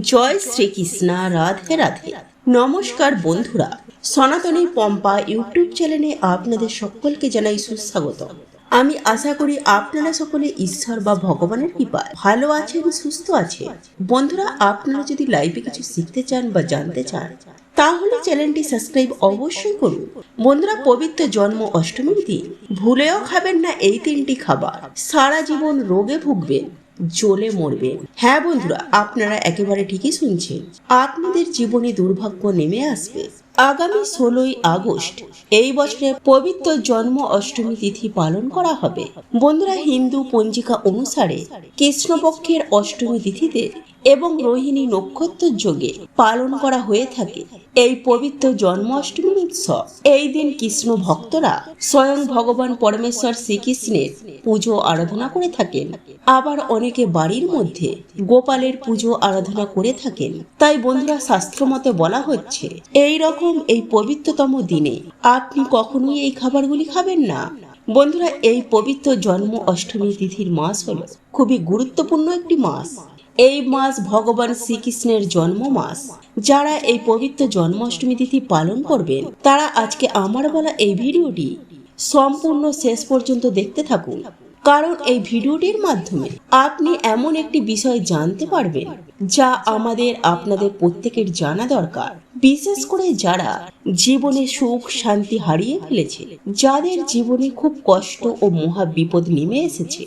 জয় শ্রীকৃষ্ণ, রাধে রাধে। নমস্কার বন্ধুরা, সনাতনী পম্পা ইউটিউব চ্যানেলে আপনাদের সকলকে জানাই সুস্বাগত। আমি আশা করি আপনারা সকলে ঈশ্বর বা ভগবানের কৃপায় ভালো আছেন, সুস্থ আছে বন্ধুরা, আপনারা যদি লাইভে কিছু শিখতে চান বা জানতে চান, তাহলে চ্যানেলটি সাবস্ক্রাইব অবশ্যই করুন। বন্ধুরা, পবিত্র জন্ম অষ্টমীর দিন, ভুলেও খাবেন না এই তিনটি খাবার। সারা জীবন রোগে ভুগবেন। জ্বলে মরবে। হ্যাঁ বন্ধুরা, আপনারা একেবারে ঠিকই শুনছেন। আপনাদের জীবনে দুর্ভাগ্য নেমে আসবে। আগামী ষোলোই আগস্ট, এই বছরে পবিত্র জন্ম অষ্টমী তিথি পালন করা হবে। বন্ধুরা, হিন্দু পঞ্জিকা অনুসারে কৃষ্ণপক্ষের অষ্টমী তিথিতে এবং রোহিণী নক্ষত্র যোগে পালন করা হয়ে থাকে এই পবিত্র জন্মাষ্টমী উৎসব। এই দিন কৃষ্ণ ভক্তরা স্বয়ং ভগবান পরমেশ্বর শ্রীকৃষ্ণের পুজো আরাধনা করে থাকেন। আবার অনেকে বাড়ির মধ্যে গোপালের পুজো আরাধনা করে থাকেন। তাই বন্ধুরা শাস্ত্র মতে বলা হচ্ছে, এই রকম এই পবিত্রতম দিনে আপনি কখনোই এই খাবারগুলি খাবেন না। বন্ধুরা, এই পবিত্র জন্ম অষ্টমী তিথির মাস হলো খুবই গুরুত্বপূর্ণ একটি মাস। এই মাস ভগবান শ্রীকৃষ্ণের জন্ম মাস যারা এই পবিত্র জন্মাষ্টমী তিথি পালন করবেন, তারা আজকে আমার বলা এই ভিডিওটি সম্পূর্ণ শেষ পর্যন্ত দেখতে থাকুন। কারণ এই ভিডিওটির মাধ্যমে আপনি এমন একটি বিষয় জানতে পারবেন, যা আমাদের আপনাদের প্রত্যেকের জানা দরকার। বিশেষ করে যারা জীবনে সুখ, শান্তি হারিয়ে ফেলেছে, যাদের জীবনে খুব কষ্ট ও মহা বিপদ নেমে এসেছে।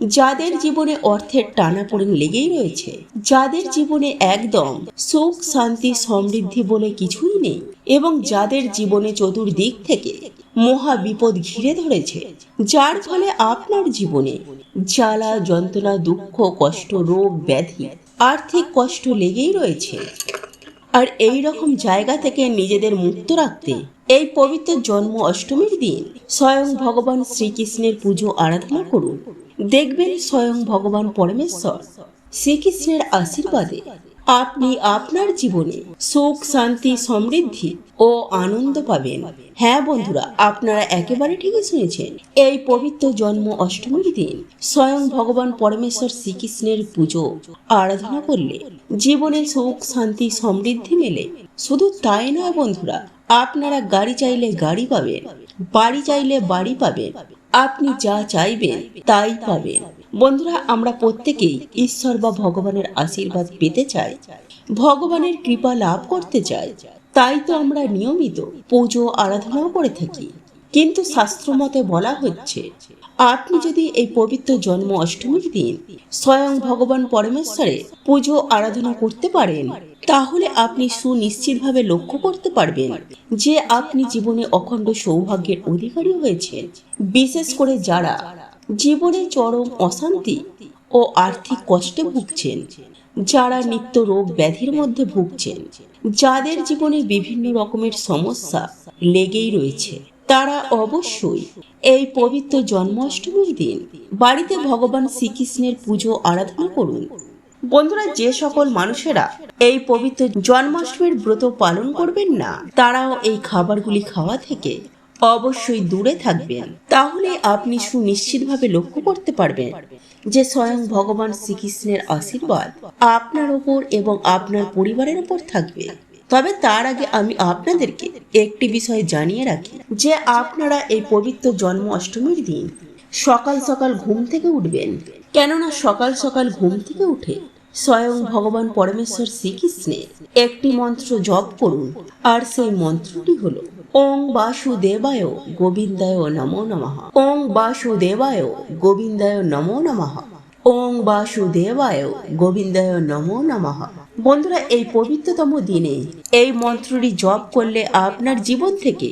যাদের জীবনে অর্থের টানাপোড়েন লেগেই রয়েছে, যাদের জীবনে একদম সুখ, শান্তি, সমৃদ্ধি বলে কিছুই নেই এবং যাদের জীবনে চতুর্দিক থেকে মহা বিপদ ঘিরে ধরেছে, যার ফলে আপনার জীবনে জ্বালা, যন্ত্রণা, দুঃখ, কষ্ট, রোগ, ব্যাধি, আর্থিক কষ্ট লেগেই রয়েছে। আর এই রকম জায়গা থেকে নিজেদের মুক্ত রাখতে এই পবিত্র জন্ম অষ্টমীর দিন স্বয়ং ভগবান শ্রীকৃষ্ণের পুজো আরাধনা করুন। দেখবেন স্বয়ং ভগবান পরমেশ্বর শ্রীকৃষ্ণের আশীর্বাদে আপনি আপনার জীবনে সুখ, শান্তি, সমৃদ্ধি ও আনন্দ পাবেন। হ্যাঁ বন্ধুরা, আপনারা একেবারে ঠিকই শুনেছেন। এই পবিত্র জন্ম অষ্টমীর দিন স্বয়ং ভগবান পরমেশ্বর শ্রীকৃষ্ণের পুজো, আরাধনা করলে জীবনে সুখ, শান্তি, সমৃদ্ধি মেলে। শুধু তাই নয় বন্ধুরা, আপনারা গাড়ি চাইলে গাড়ি পাবেন, বাড়ি চাইলে বাড়ি পাবেন, আপনি যা চাইবেন তাই পাবেন। বন্ধুরা, আমরা প্রত্যেকেই ঈশ্বর বা ভগবানের আশীর্বাদ পেতে চাই, ভগবানের কৃপা লাভ করতে চাই। তাই তো আমরা নিয়মিত পুজো, আরাধনাও করে থাকি। কিন্তু শাস্ত্র মতে বলা হচ্ছে, আপনি যদি এই পবিত্র জন্ম অষ্টমীর দিন স্বয়ং ভগবান পরমেশ্বরে পুজো, আরাধনা করতে পারেন, তাহলে আপনি সুনিশ্চিতভাবে লক্ষ্য করতে পারবেন যে আপনি জীবনে অখণ্ড সৌভাগ্যের অধিকারী হয়েছেন। বিশেষ করে যারা জীবনে চরম অশান্তি ও আর্থিক কষ্টে ভুগছেন, যারা নিত্য রোগ ব্যাধির মধ্যে ভুগছেন, যাদের জীবনে বিভিন্ন রকমের সমস্যা লেগেই রয়েছে। তারা অবশ্যই এই পবিত্র জন্মাষ্টমীর দিন বাড়িতে ভগবান শ্রীকৃষ্ণের পুজো আরাধনা করুন। বন্ধুরা, যে সকল মানুষেরা এই পবিত্র জন্মাষ্টমীর ব্রত পালন করবেন না, তারাও এই খাবারগুলি খাওয়া থেকে অবশ্যই দূরে থাকবেন। তাহলে আপনি সুনিশ্চিতভাবে লক্ষ্য করতে পারবেন যে স্বয়ং ভগবান শ্রীকৃষ্ণের আশীর্বাদ আপনার ওপর এবং আপনার পরিবারের ওপর থাকবে। তবে তার আগে আমি আপনাদেরকে একটি বিষয় জানিয়ে রাখি, যে আপনারা এই পবিত্র জন্ম অষ্টমীর দিন সকাল সকাল ঘুম থেকে উঠবেন। কেননা সকাল সকাল ঘুম থেকে উঠে স্বয়ং ভগবান পরমেশ্বর শ্রীকৃষ্ণের একটি মন্ত্র জপ করুন, আর সেই মন্ত্রটি হলো ওং বাসুদেবায় গোবিন্দায় নমো নমঃ। ওং বাসুদেবায় গোবিন্দায় নমো নমঃ। ওং বাসুদেবায় গোবিন্দায় নমো নমঃ। বন্ধুরা, এই পবিত্রতম দিনে এই মন্ত্রটি জপ করলে আপনার জীবন থেকে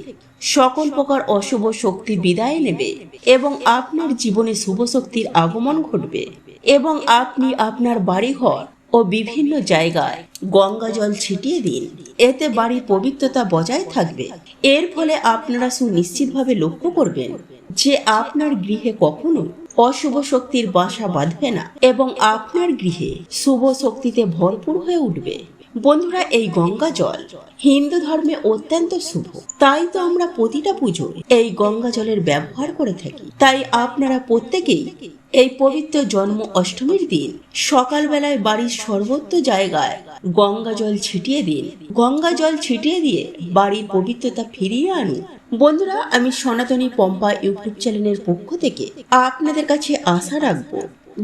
সকল প্রকার অশুভ শক্তি বিদায় নেবে এবং আপনার জীবনে শুভ শক্তির আগমন ঘটবে এবং আপনি আপনার বাড়িঘর ও বিভিন্ন জায়গায় গঙ্গা জল ছিটিয়ে দিন। এতে বাড়ির পবিত্রতা বজায় থাকবে। এর ফলে আপনারা সুনিশ্চিতভাবে লক্ষ্য করবেন যে আপনার গৃহে কখনো অশুভ শক্তির বাসা বাঁধবে না এবং আপনার গৃহে শুভ শক্তিতে ভরপুর হয়ে উঠবে। বন্ধুরা, এই গঙ্গা জল হিন্দু ধর্মে অত্যন্ত শুভ। তাই তো আমরা প্রতিটা পুজো এই গঙ্গা জলের ব্যবহার করে থাকি। তাই আপনারা প্রত্যেকেই এই পবিত্র জন্ম অষ্টমীর দিন সকালবেলায় বাড়ির সর্বত্র জায়গায় গঙ্গা জল ছিটিয়ে দিন। গঙ্গা জল ছিটিয়ে দিয়ে বাড়ির পবিত্রতা ফিরিয়ে আনুন। বন্ধুরা, আমি সনাতনী পম্পা ইউটিউব চ্যানেলের পক্ষ থেকে আপনাদের কাছে আশা রাখব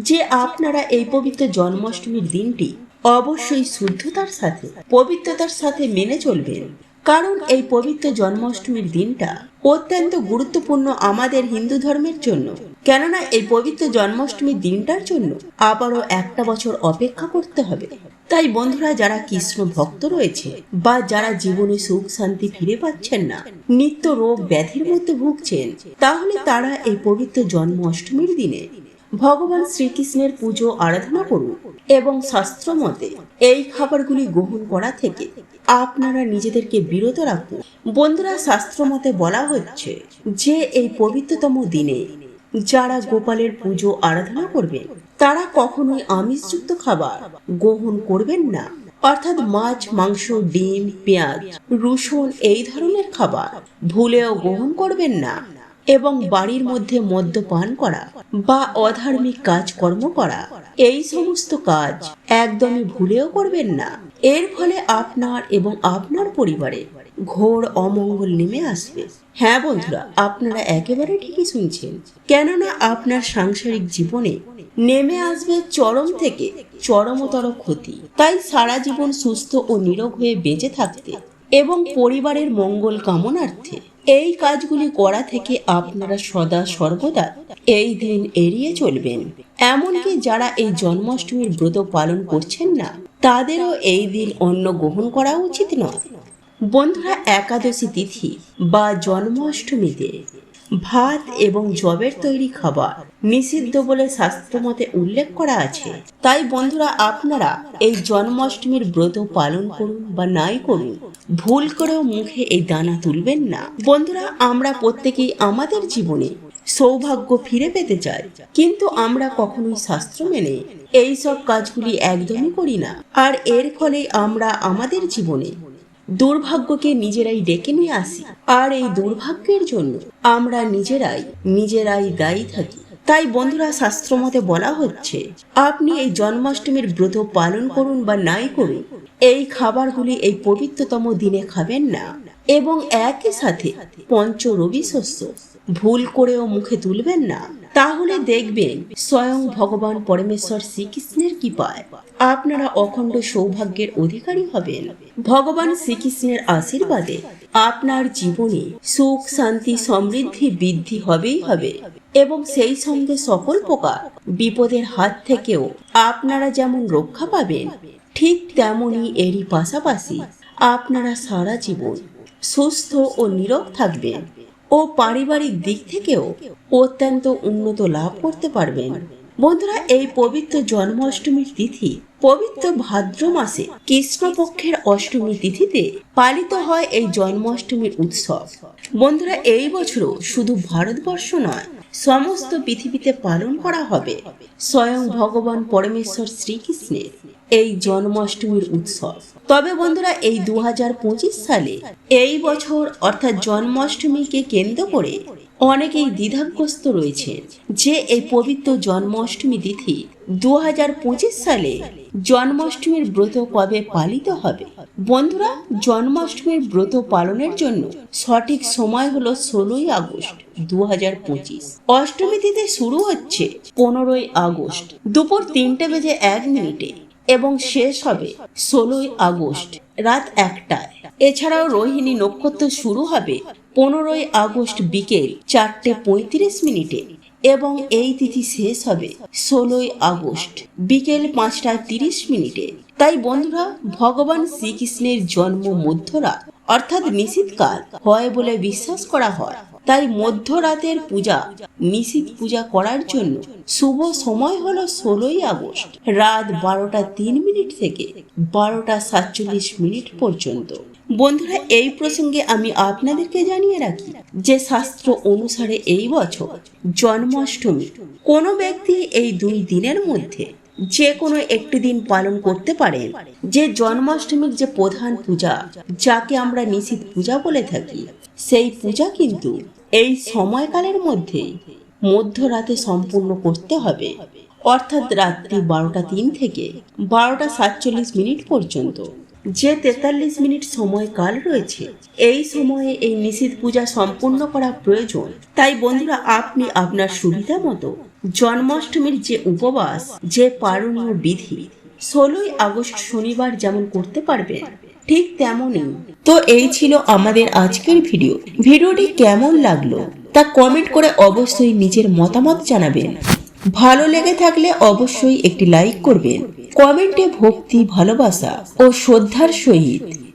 যে আপনারা এই পবিত্র জন্মাষ্টমীর দিনটি অবশ্যই শুদ্ধতার সাথে, পবিত্রতার সাথে মেনে চলবেন। কারণ এই পবিত্র জন্মাষ্টমীর দিনটা অত্যন্ত গুরুত্বপূর্ণ আমাদের হিন্দু ধর্মের জন্য। কেননা এই পবিত্র জন্মাষ্টমীর দিনটার জন্য আবারও একটা বছর অপেক্ষা করতে হবে। তাই বন্ধুরা, যারা কৃষ্ণ ভক্ত রয়েছে বা যারা জীবনে সুখ শান্তি ফিরে পাচ্ছেন না, নিত্য রোগ ব্যাধির মধ্যে ভুগছেন, তাহলে তারা এই পবিত্র জন্মাষ্টমীর দিনে ভগবান শ্রীকৃষ্ণের পুজো, আরাধনা করুন এবং শাস্ত্র মতে এই খাবারগুলি গ্রহণ করা থেকে আপনারা নিজেদেরকে বিরত রাখুন। বন্ধুরা, শাস্ত্র মতে বলা হচ্ছে যে এই পবিত্রতম দিনে যারা গোপালের পুজো, আরাধনা করবেন, তারা কখনোই আমিষযুক্ত খাবার গ্রহণ করবেন না। অর্থাৎ মাছ, মাংস, ডিম, পেঁয়াজ, রসুন এই ধরনের খাবার ভুলেও গ্রহণ করবেন না। এবং বাড়ির মধ্যে মদ্যপান করা বা অধার্মিক কাজকর্ম করা। এই সমস্ত কাজ একদমই ভুলেও করবেন না। এর ফলে আপনার এবং আপনার পরিবারে ঘোর অমঙ্গল নেমে আসবে। হ্যাঁ বন্ধুরা, আপনারা একেবারে ঠিকই শুনছেন। কেননা আপনার সাংসারিক জীবনে নেমে আসবে চরম থেকে চরমতর ক্ষতি। তাই সারা জীবন সুস্থ ও নিরোগ হয়ে বেঁচে থাকতে এবং পরিবারের মঙ্গল কামনার্থে এই কাজগুলি করা থেকে আপনারা সদা সর্বদা এই দিন এড়িয়ে চলবেন। এমনকি যারা এই জন্মাষ্টমীর ব্রত পালন করছেন না, তাদেরও এই দিন অন্য গ্রহণ করা উচিত নয়। বন্ধুরা, একাদশী তিথি বা জন্মাষ্টমীতে ভাত এবং জবের তৈরি খাবার। নিষিদ্ধ বলে শাস্ত্রমতে উল্লেখ করা আছে। তাই বন্ধুরা, আপনারা এই জন্মাষ্টমীর ব্রত পালন করুন বা নাই করুন, ভুল করেও মুখে এই দানা তুলবেন না। বন্ধুরা, আমরা প্রত্যেকেই আমাদের জীবনে সৌভাগ্য ফিরে পেতে চাই, কিন্তু আমরা কখনোই শাস্ত্র মেনে এই সব কাজগুলি একদমই করি না। আর এর ফলে আমরা আমাদের জীবনে দুর্ভাগ্যকে নিজেরাই ডেকে নিয়ে আসি। আর এই দুর্ভাগ্যের জন্য আমরা নিজেরাই নিজেরাই দায়ী থাকি। তাই বন্ধুরা শাস্ত্র মতে বলা হচ্ছে, আপনি এই জন্মাষ্টমীর ব্রত পালন করুন বা নাই করুন, এই খাবারগুলি এই পবিত্রতম দিনে খাবেন না। এবং একই সাথে পঞ্চ রবি শস্য ভুল করেও মুখে তুলবেন না। তাহলে দেখবেন স্বয়ং ভগবান পরমেশ্বর শ্রীকৃষ্ণের কৃপায় আপনারা অখণ্ড সৌভাগ্যের অধিকারী হবেন। ভগবান শ্রীকৃষ্ণের আশীর্বাদে আপনার জীবনে সুখ, শান্তি, সমৃদ্ধি বৃদ্ধি হবেই হবে এবং সেই সঙ্গে সকল প্রকার বিপদের হাত থেকেও আপনারা যেমন রক্ষা পাবেন, ঠিক তেমনই এরই পাশাপাশি আপনারা সারা জীবন সুস্থ ও নীরব থাকবেন। ও পারিবারিক দিক থেকেও অত্যন্ত উন্নত লাভ করতে পারবেন। বন্ধুরা, এই পবিত্র জন্মাষ্টমীর তিথি, পবিত্র ভাদ্র মাসে কৃষ্ণপক্ষের অষ্টমী তিথিতে পালিত হয় এই জন্মাষ্টমীর উৎসব। বন্ধুরা, এই বছরও শুধু ভারতবর্ষ নয়, সমস্ত পৃথিবীতে পালন করা হবে। স্বয়ং ভগবান পরমেশ্বর শ্রীকৃষ্ণের এই জন্মাষ্টমীর উৎসব। তবে বন্ধুরা, এই দু হাজার পঁচিশ সালে এই বছর, অর্থাৎ জন্মাষ্টমীকে কেন্দ্র করে অনেকেই দ্বিধাগ্রস্ত রয়েছেন যে এই পবিত্র জন্মাষ্টমী তিথি দুহাজার পঁচিশ সালে জন্মাষ্টমীর ব্রত কবে পালিত হবে? বন্ধুরা, জন্মাষ্টমীর ব্রত পালনের জন্য সঠিক সময় হলো ষোলোই আগস্ট দু অষ্টমী তিথি শুরু হচ্ছে পনেরোই আগস্ট দুপুর তিনটে বেজে এক মিনিটে। এবং শেষ হবে ষোলোই আগস্ট, রাত একটায়। এছাড়াও রোহিণী নক্ষত্র শুরু হবে পনেরোই আগস্ট বিকেল চারটে পঁয়ত্রিশ মিনিটে এবং এই তিথি শেষ হবে ষোলোই আগস্ট বিকেল পাঁচটা তিরিশ মিনিটে। তাই বন্ধুরা, ভগবান শ্রীকৃষ্ণের জন্ম মধ্যরাত অর্থাৎ নিশীতকাল হয় বলে বিশ্বাস করা হয়। তাই মধ্যরাতের পূজা, নিশীত পূজা করার জন্য শুভ সময় হলো ষোলোই আগস্ট, রাত বারোটা তিন মিনিট থেকে বারোটা সাতচল্লিশ মিনিট পর্যন্ত। বন্ধুরা, এই প্রসঙ্গে আমি আপনাদেরকে জানিয়ে রাখি যে শাস্ত্র অনুসারে এই বছর জন্মাষ্টমী কোনো ব্যক্তি এই দুই দিনের মধ্যে যে কোনো একটি দিন পালন করতে পারেন যে জন্মাষ্টমীর যে প্রধান পূজা, যাকে আমরা নিশীথ পূজা বলে থাকি, সেই পূজা কিন্তু এই সময়কালের মধ্যেই মধ্যরাতে সম্পূর্ণ করতে হবে। অর্থাৎ রাত্রি বারোটা তিন থেকে বারোটা সাতচল্লিশ মিনিট পর্যন্ত। যে তেতাল্লিশ মিনিট সময়কাল রয়েছে, এই সময়ে এই নিষিদ্ধ পূজা সম্পূর্ণ করা প্রয়োজন। তাই বন্ধুরা, আপনি আপনার সুবিধা মতো জন্মাষ্টমীর যে উপবাস, যে পালনীয় বিধি, ষোলোই আগস্ট শনিবার যেমন করতে পারবেন ঠিক তেমনই। তো এই ছিল আমাদের আজকের ভিডিও। ভিডিওটি কেমন লাগল তা কমেন্ট করে অবশ্যই নিজের মতামত জানাবেন। ভালো লেগে থাকলে অবশ্যই একটি লাইক করবেন। কমেন্টে ভক্তি, ভালোবাসা ও শ্রদ্ধার সহিত